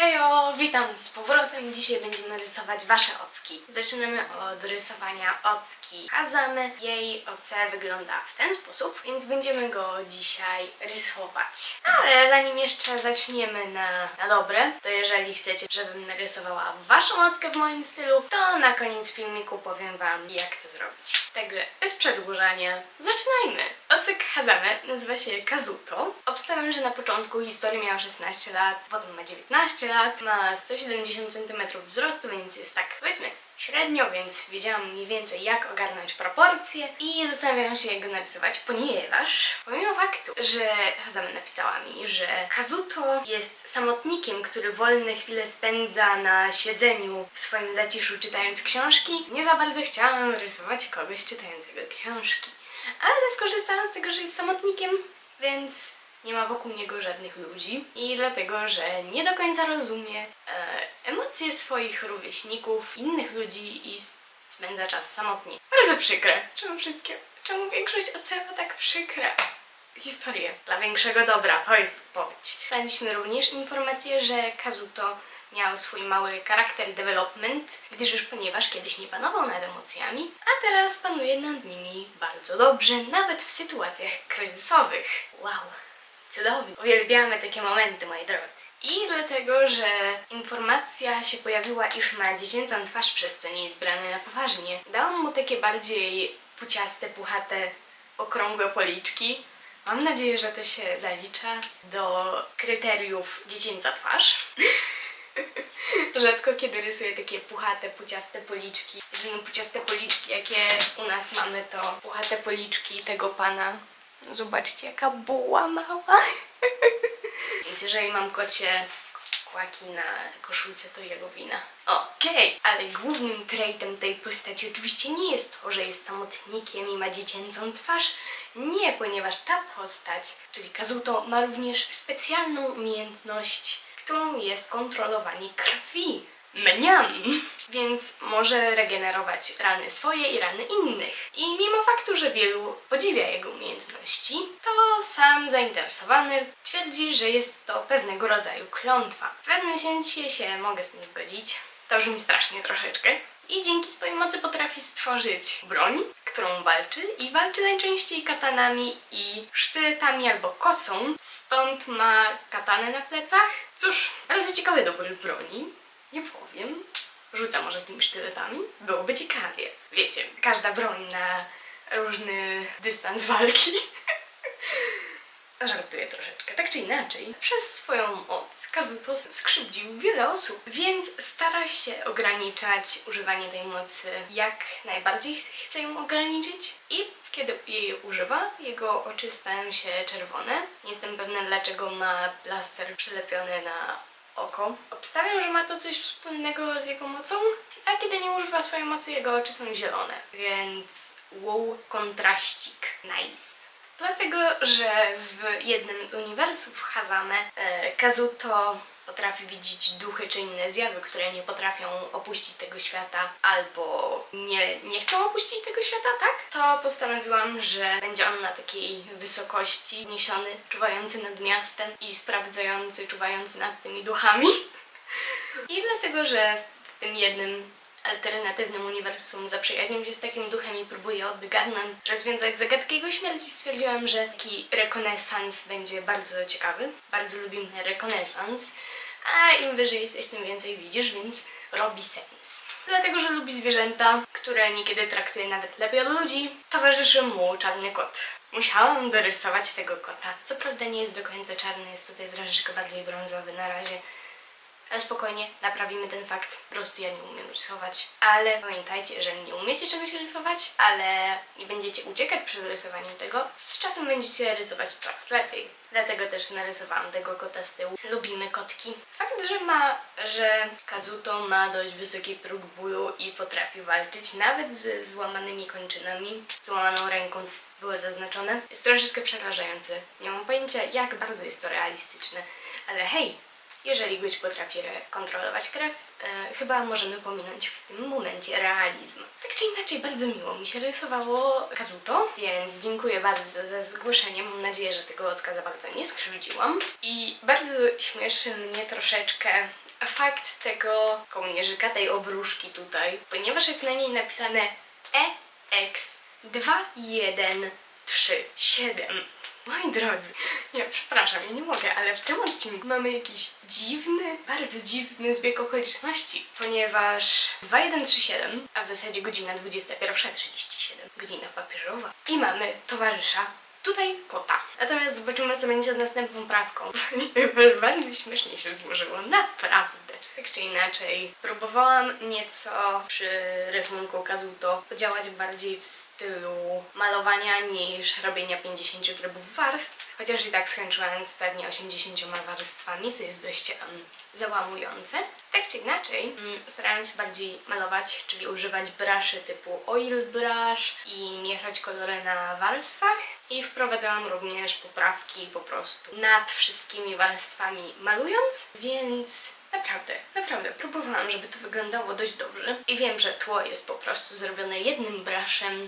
Hejo, witam z powrotem. Dzisiaj będziemy rysować wasze ocki. Zaczynamy od rysowania ocki Hazamy. Jej OC wygląda w ten sposób, więc będziemy go dzisiaj rysować. Ale zanim jeszcze zaczniemy na, na dobre, to jeżeli chcecie, żebym narysowała waszą ockę w moim stylu, to na koniec filmiku powiem wam, jak to zrobić. Także bez przedłużania, zaczynajmy! Ocek Hazame nazywa się Kazuto. Obstawiam, że na początku historii miał 16 lat, potem ma 19 lat, ma 170 cm wzrostu, więc jest tak powiedzmy średnio, więc wiedziałam mniej więcej jak ogarnąć proporcje i zastanawiałam się jak go narysować, ponieważ pomimo faktu, że Hazame napisała mi, że Kazuto jest samotnikiem, który wolne chwile spędza na siedzeniu w swoim zaciszu czytając książki, nie za bardzo chciałam rysować kogoś czytającego książki. Ale skorzystałam z tego, że jest samotnikiem, więc nie ma wokół niego żadnych ludzi i dlatego, że nie do końca rozumie e, emocje swoich rówieśników, innych ludzi i spędza czas samotnie. Bardzo przykre. Czemu wszystkie, czemu większość ocena tak przykra? Historię dla większego dobra, to jest odpowiedź. Daliśmy również informację, że Kazuto miał swój mały charakter development, gdyż już ponieważ kiedyś nie panował nad emocjami, a teraz panuje nad nimi bardzo dobrze, nawet w sytuacjach kryzysowych. Wow. Cudownie. Uwielbiamy takie momenty, moi drodzy. I dlatego, że informacja się pojawiła, iż ma dziecięcą twarz, przez co nie jest brany na poważnie, dałam mu takie bardziej puciaste, puchate, okrągłe policzki. Mam nadzieję, że to się zalicza do kryteriów dziecięca twarz. Rzadko kiedy rysuję takie puchate, puciaste policzki. Jedyne puciaste policzki, jakie u nas mamy, to puchate policzki tego pana. Zobaczcie, jaka buła mała. Więc jeżeli mam kocie kłaki na koszulce, to jego wina. Okej, ale głównym traitem tej postaci oczywiście nie jest to, że jest samotnikiem i ma dziecięcą twarz. Nie, ponieważ ta postać, czyli Kazuto, ma również specjalną umiejętność, którą jest kontrolowanie krwi. Mniam! Więc może regenerować rany swoje i rany innych. I mimo faktu, że wielu podziwia jego umiejętności, to sam zainteresowany twierdzi, że jest to pewnego rodzaju klątwa. W pewnym sensie się mogę z tym zgodzić. To brzmi strasznie troszeczkę. I dzięki swojej mocy potrafi stworzyć broń, którą walczy i walczy najczęściej katanami i sztyletami albo kosą, stąd ma katanę na plecach. Cóż, bardzo ciekawy dobór broni, nie powiem. Rzuca może tymi sztyletami? Byłoby ciekawie. Wiecie, każda broń na różny dystans walki. Żartuję troszeczkę, tak czy inaczej. Przez swoją moc Kazuto skrzywdził wiele osób, więc stara się ograniczać używanie tej mocy jak najbardziej ch- chce ją ograniczyć i kiedy jej używa, jego oczy stają się czerwone. Nie jestem pewna dlaczego ma plaster przylepiony na oko. Obstawiam, że ma to coś wspólnego z jego mocą, a kiedy nie używa swojej mocy, jego oczy są zielone. Więc wow, kontraścik. Nice. Dlatego, że w jednym z uniwersów Hazame e, Kazuto potrafi widzieć duchy czy inne zjawy, które nie potrafią opuścić tego świata albo nie, nie chcą opuścić tego świata, tak? To postanowiłam, że będzie on na takiej wysokości niesiony, czuwający nad miastem i sprawdzający, czuwający nad tymi duchami. I dlatego, że w tym jednym alternatywnym uniwersum zaprzyjaźnił się z takim duchem i próbuje odgadnąć, rozwiązać zagadkę jego śmierci, stwierdziłam, że taki rekonesans będzie bardzo ciekawy. Bardzo lubimy rekonesans, a im wyżej jesteś, tym więcej widzisz, więc robi sens. Dlatego, że lubi zwierzęta, które niekiedy traktuje nawet lepiej od ludzi, towarzyszy mu czarny kot. Musiałam dorysować tego kota. Co prawda nie jest do końca czarny, jest tutaj troszeczkę bardziej brązowy na razie. Ale spokojnie, naprawimy ten fakt. Po prostu ja nie umiem rysować. Ale pamiętajcie, jeżeli nie umiecie czegoś rysować, ale nie będziecie uciekać przed rysowaniem tego, z czasem będziecie rysować coraz lepiej. Dlatego też narysowałam tego kota z tyłu. Lubimy kotki. Fakt, że ma, że Kazuto ma dość wysoki próg bólu i potrafi walczyć nawet z złamanymi kończynami, złamaną ręką było zaznaczone, jest troszeczkę przerażający. Nie mam pojęcia, jak bardzo jest to realistyczne, ale hej, jeżeli gość potrafi kontrolować krew, e, chyba możemy pominąć w tym momencie realizm. Tak czy inaczej, bardzo miło mi się rysowało Kazuto, więc dziękuję bardzo za zgłoszenie. Mam nadzieję, że tego ocka za bardzo nie skrzywdziłam. I bardzo śmieszy mnie troszeczkę fakt tego kołnierzyka, tej obruszki tutaj, ponieważ jest na niej napisane E EX2137. Moi drodzy, nie, przepraszam, ja nie mogę, ale w tym odcinku mamy jakiś dziwny, bardzo dziwny zbieg okoliczności, ponieważ 2137, a w zasadzie godzina 21.37, godzina papieżowa, i mamy towarzysza, tutaj kota. Natomiast zobaczymy, co będzie z następną pracką, ponieważ bardzo śmiesznie się złożyło, naprawdę. Tak czy inaczej, próbowałam nieco przy rysunku Kazuto podziałać bardziej w stylu malowania niż robienia 50 trybów warstw, chociaż i tak skończyłam z pewnie 80 warstwami, co jest dość em, załamujące. Tak czy inaczej, mm, starałam się bardziej malować, czyli używać bruszy typu oil brush i mieszać kolory na warstwach. I wprowadzałam również poprawki po prostu nad wszystkimi warstwami malując, więc naprawdę, naprawdę próbowałam, żeby to wyglądało dość dobrze. I wiem, że tło jest po prostu zrobione jednym brushem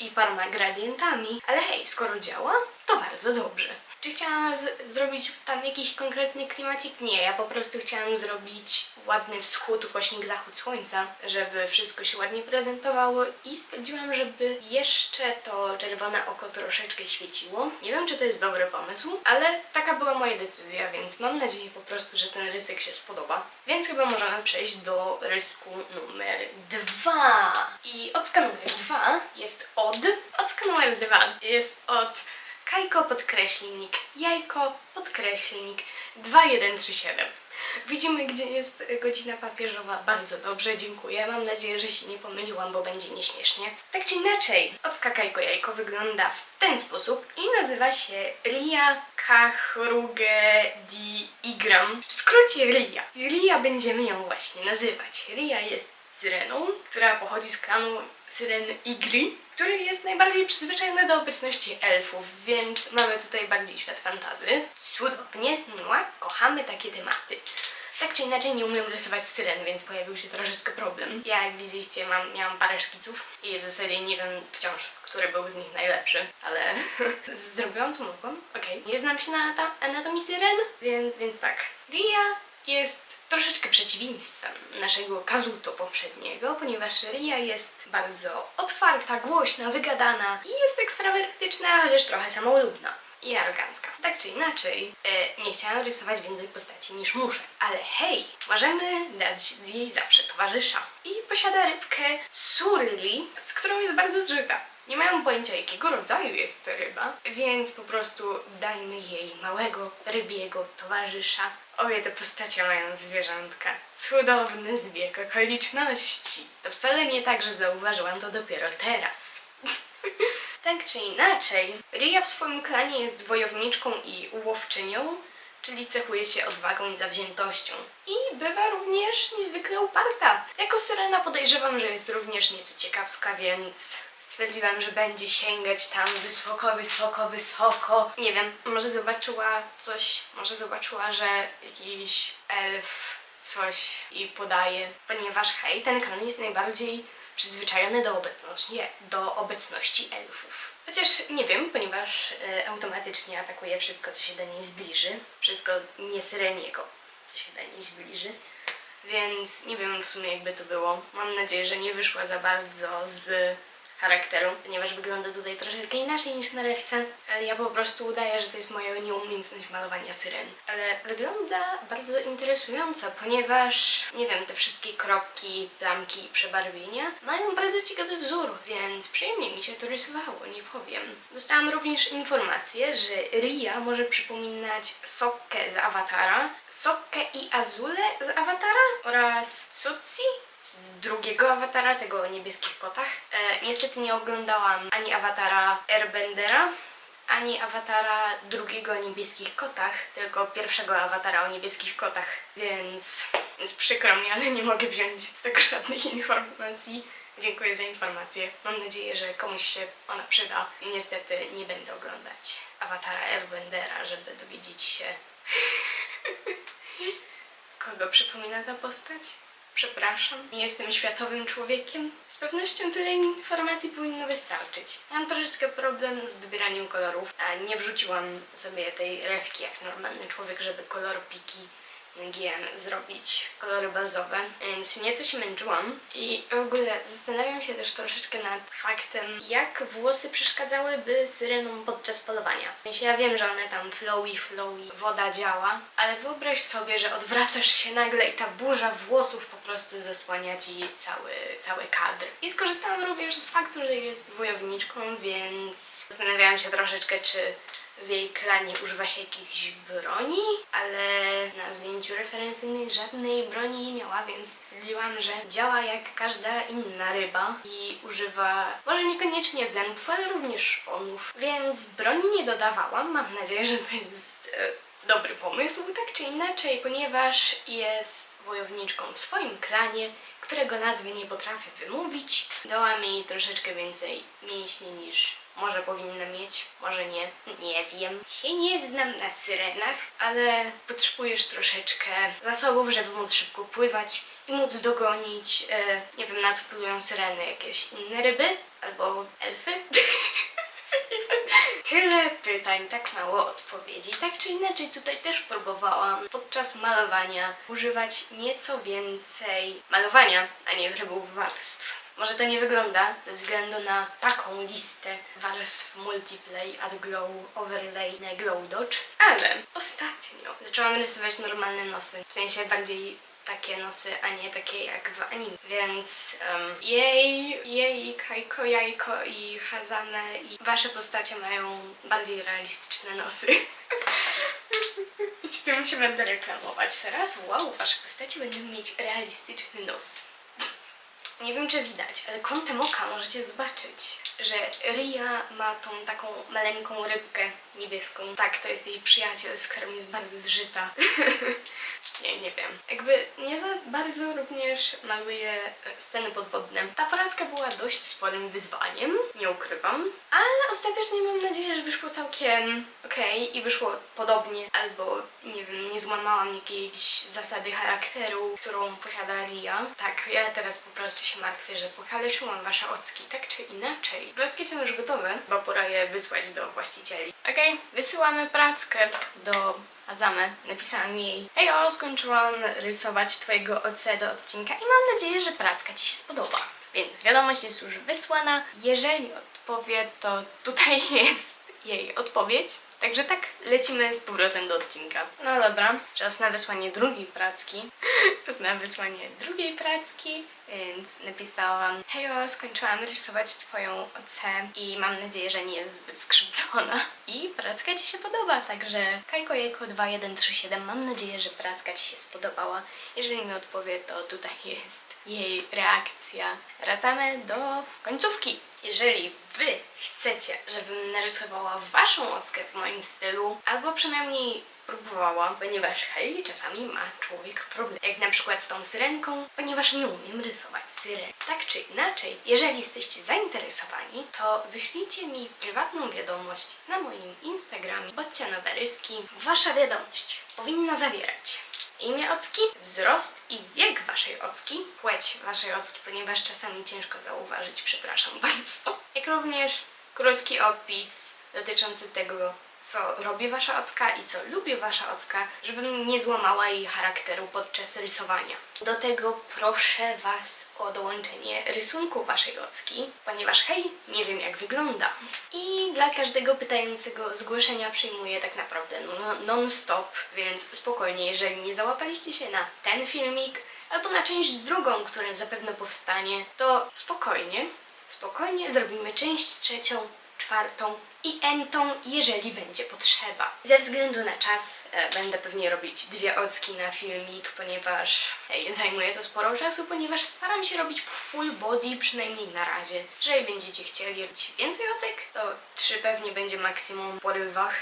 i paroma gradientami, ale hej, skoro działa, to bardzo dobrze. Czy chciałam zrobić tam jakiś konkretny klimacik? Nie, ja po prostu chciałam zrobić ładny wschód, ukośnik zachód słońca, żeby wszystko się ładnie prezentowało i stwierdziłam, żeby jeszcze to czerwone oko troszeczkę świeciło. Nie wiem, czy to jest dobry pomysł, ale taka była moja decyzja, więc mam nadzieję po prostu, że ten rysek się spodoba. Więc chyba możemy przejść do rysku numer dwa. I ock numer dwa jest od... Ock numer dwa jest od Kajko podkreślnik, jajko podkreślnik 2137. Widzimy, gdzie jest godzina papieżowa. Bardzo dobrze, dziękuję. Mam nadzieję, że się nie pomyliłam, bo będzie nieśmiesznie. Tak czy inaczej, Ocka Kajko Jajko wygląda w ten sposób i nazywa się Ria Kachruge di Igram. W skrócie Ria. Ria będziemy ją właśnie nazywać. Ria jest syreną, która pochodzi z klanu syren Igri, który jest najbardziej przyzwyczajony do obecności elfów, więc mamy tutaj bardziej świat fantazy. Cudownie, mua, kochamy takie tematy. Tak czy inaczej nie umiem rysować syren, więc pojawił się troszeczkę problem. Ja, jak widzieliście, mam, miałam parę szkiców i w zasadzie nie wiem wciąż, który był z nich najlepszy, ale zrobiłam co mogłam. Okej, nie znam się na anatomii syren, więc, więc tak. Ria jest troszeczkę przeciwieństwem naszego Kazuto poprzedniego, ponieważ Ria jest bardzo otwarta, głośna, wygadana i jest ekstrawertyczna, chociaż trochę samoulubna i arogancka. Tak czy inaczej, e, nie chciałam rysować więcej postaci niż muszę, ale hej, możemy dać z jej zawsze towarzysza. I posiada rybkę Surli, z którą jest bardzo zżyta. Nie mają pojęcia, jakiego rodzaju jest to ryba, więc po prostu dajmy jej małego rybiego towarzysza. Obie te postacie mają zwierzątka. Cudowny zbieg okoliczności. To wcale nie tak, że zauważyłam to dopiero teraz. tak czy inaczej, Ria w swoim klanie jest wojowniczką i łowczynią, czyli cechuje się odwagą i zawziętością. I bywa również niezwykle uparta. Jako syrena podejrzewam, że jest również nieco ciekawska, więc stwierdziłam, że będzie sięgać tam wysoko, wysoko, wysoko. Nie wiem, może zobaczyła coś, może zobaczyła, że jakiś elf coś jej podaje, ponieważ hej, ten klan jest najbardziej przyzwyczajony do obecności, nie, do obecności elfów. Chociaż nie wiem, ponieważ e, automatycznie atakuje wszystko, co się do niej zbliży. Wszystko nie syreniego, co się do niej zbliży. Więc nie wiem w sumie jakby to było. Mam nadzieję, że nie wyszła za bardzo z charakteru, ponieważ wygląda tutaj troszeczkę inaczej niż na rewce. Ale ja po prostu udaję, że to jest moja nieumiejętność malowania syren. Ale wygląda bardzo interesująco, ponieważ, nie wiem, te wszystkie kropki, plamki i przebarwienia mają bardzo ciekawy wzór, więc przyjemnie mi się to rysowało, nie powiem. Dostałam również informację, że Ria może przypominać Sokkę z Awatara, Sokkę i Azule z Awatara oraz Tsutsi z drugiego awatara, tego o niebieskich kotach. E, niestety nie oglądałam ani awatara Airbendera, ani awatara drugiego o niebieskich kotach, tylko pierwszego awatara o niebieskich kotach, więc, więc przykro mi, ale nie mogę wziąć z tego żadnych informacji. Dziękuję za informację. Mam nadzieję, że komuś się ona przyda. Niestety nie będę oglądać awatara Airbendera, żeby dowiedzieć się, kogo przypomina ta postać. Przepraszam, nie jestem światowym człowiekiem. Z pewnością tyle informacji powinno wystarczyć. Mam troszeczkę problem z dobieraniem kolorów, a nie wrzuciłam sobie tej rewki jak normalny człowiek, żeby kolor piki MGM zrobić kolory bazowe, więc nieco się męczyłam. I w ogóle zastanawiam się też troszeczkę nad faktem, jak włosy przeszkadzałyby syrenom podczas polowania. W sensie ja wiem, że one tam flowy, flowy, woda działa, ale wyobraź sobie, że odwracasz się nagle i ta burza włosów po prostu zasłania ci cały, cały kadr. I skorzystałam również z faktu, że jest wojowniczką, więc zastanawiałam się troszeczkę, czy w jej klanie używa się jakichś broni, zdjęciu referencyjnym żadnej broni nie miała, więc stwierdziłam, że działa jak każda inna ryba i używa może niekoniecznie zębów, ale również szponów. Więc broni nie dodawałam. Mam nadzieję, że to jest e, dobry pomysł, tak czy inaczej, ponieważ jest wojowniczką w swoim klanie, którego nazwy nie potrafię wymówić. Dała mi troszeczkę więcej mięśni niż może powinna mieć, może nie, nie wiem. Się nie znam na syrenach, ale potrzebujesz troszeczkę zasobów, żeby móc szybko pływać i móc dogonić, e, nie wiem na co polują syreny, jakieś inne ryby albo elfy. Tyle pytań, tak mało odpowiedzi. Tak czy inaczej, tutaj też próbowałam podczas malowania używać nieco więcej malowania, a nie trybów warstw. Może to nie wygląda ze względu na taką listę warstw multiplay, glow, overlay, glow dodge, ale ostatnio zaczęłam rysować normalne nosy, w sensie bardziej takie nosy, a nie takie jak w anime. Więc um, jej, jej, Kajko, Jajko i Hazane i wasze postacie mają bardziej realistyczne nosy. I tym się będę reklamować teraz? Wow, wasze postacie będą mieć realistyczny nos. Nie wiem, czy widać, ale kątem oka możecie zobaczyć, że Ria ma tą taką maleńką rybkę niebieską. Tak, to jest jej przyjaciel, z którym jest bardzo zżyta. nie, nie wiem. Jakby nie za bardzo również maluje e, sceny podwodne. Ta porażka była dość sporym wyzwaniem, nie ukrywam, ale ostatecznie mam nadzieję, że wyszło całkiem okej i wyszło podobnie, albo nie wiem, nie złamałam jakiejś zasady charakteru, którą posiada Ria. Tak, ja teraz po prostu się martwię, że pokaleczyłam wasze ocki, tak czy inaczej. Placki są już gotowe, bo pora je wysłać do właścicieli. Okej, wysyłamy prackę do Azamy. Napisałam jej Hej o, skończyłam rysować twojego OC do odcinka i mam nadzieję, że pracka ci się spodoba. Więc wiadomość jest już wysłana. Jeżeli odpowie, to tutaj jest jej odpowiedź. Także tak, lecimy z powrotem do odcinka. No dobra, czas na wysłanie drugiej pracki. czas na wysłanie drugiej pracki, więc napisałam Hejo, skończyłam rysować twoją OC i mam nadzieję, że nie jest zbyt skrzywdzona. I pracka ci się podoba, także Kajko Jejko 2137, mam nadzieję, że pracka ci się spodobała. Jeżeli mi odpowie, to tutaj jest jej reakcja. Wracamy do końcówki. Jeżeli Wy chcecie, żebym narysowała Waszą ockę w moim stylu, albo przynajmniej próbowałam, ponieważ hej, czasami ma człowiek problem. Jak na przykład z tą syrenką, ponieważ nie umiem rysować syren. Tak czy inaczej, jeżeli jesteście zainteresowani, to wyślijcie mi prywatną wiadomość na moim Instagramie Bocianoweryski. Wasza wiadomość powinna zawierać imię ocki, wzrost i wiek waszej ocki, płeć waszej ocki, ponieważ czasami ciężko zauważyć, przepraszam bardzo. Jak również krótki opis dotyczący tego, co robi wasza ocka i co lubi wasza ocka, żebym nie złamała jej charakteru podczas rysowania. Do tego proszę was o dołączenie rysunku waszej ocki, ponieważ hej, nie wiem jak wygląda. I dla każdego pytającego zgłoszenia przyjmuję tak naprawdę no- non-stop, więc spokojnie, jeżeli nie załapaliście się na ten filmik, albo na część drugą, która zapewne powstanie, to spokojnie, spokojnie zrobimy część trzecią, czwartą i entą, jeżeli będzie potrzeba. Ze względu na czas e, będę pewnie robić dwie ocki na filmik, ponieważ ej, zajmuje to sporo czasu, ponieważ staram się robić full body, przynajmniej na razie. Jeżeli będziecie chcieli robić więcej ocek, to trzy pewnie będzie maksimum w porywach.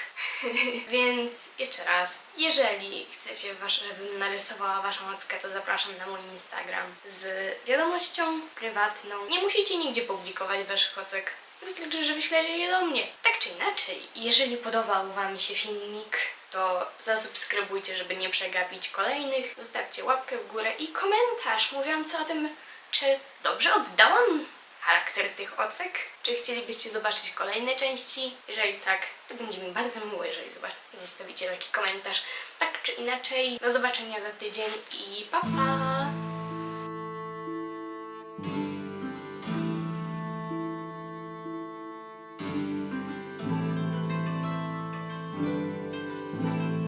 Więc jeszcze raz, jeżeli chcecie, żebym narysowała waszą ockę, to zapraszam na mój Instagram z wiadomością prywatną. Nie musicie nigdzie publikować waszych ocek. Wystarczy, że wyślecie je do mnie. Tak czy inaczej, jeżeli podobał Wam się filmik, to zasubskrybujcie, żeby nie przegapić kolejnych. Zostawcie łapkę w górę i komentarz mówiący o tym, czy dobrze oddałam charakter tych ocek? Czy chcielibyście zobaczyć kolejne części? Jeżeli tak, to będzie mi bardzo miło, jeżeli zostawicie taki komentarz. Tak czy inaczej, do zobaczenia za tydzień i pa pa!